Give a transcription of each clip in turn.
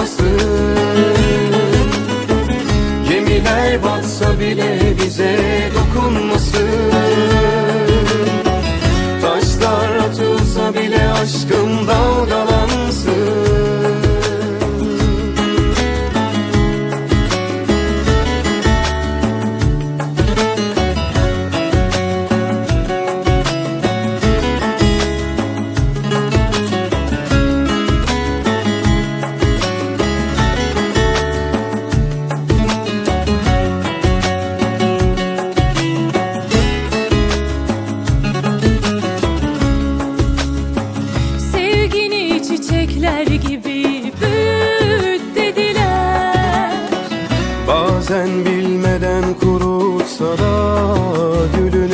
batması Gemiler batsa bile bize dokunması çiçekler gibi büyüt dediler. Bazen bilmeden kurutsa da gülünü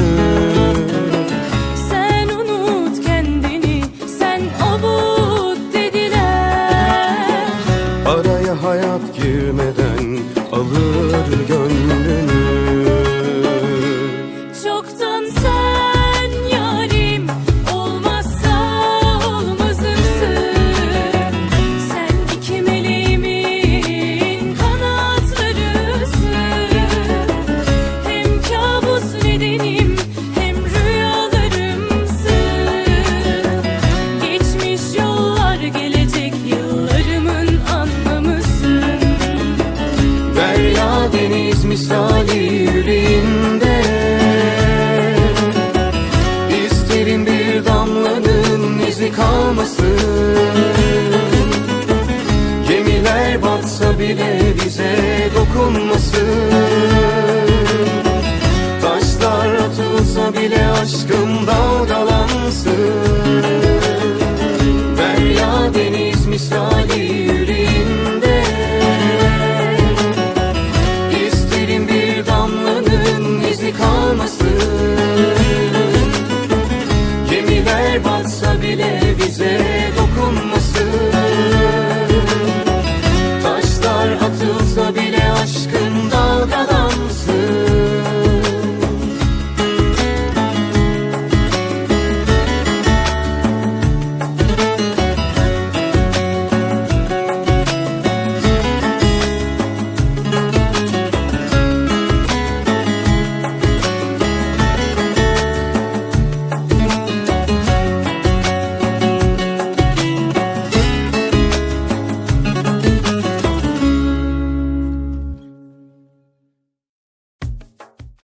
Sen unut kendini sen avut dediler. Araya hayat girmeden alır gönlünü. take home with through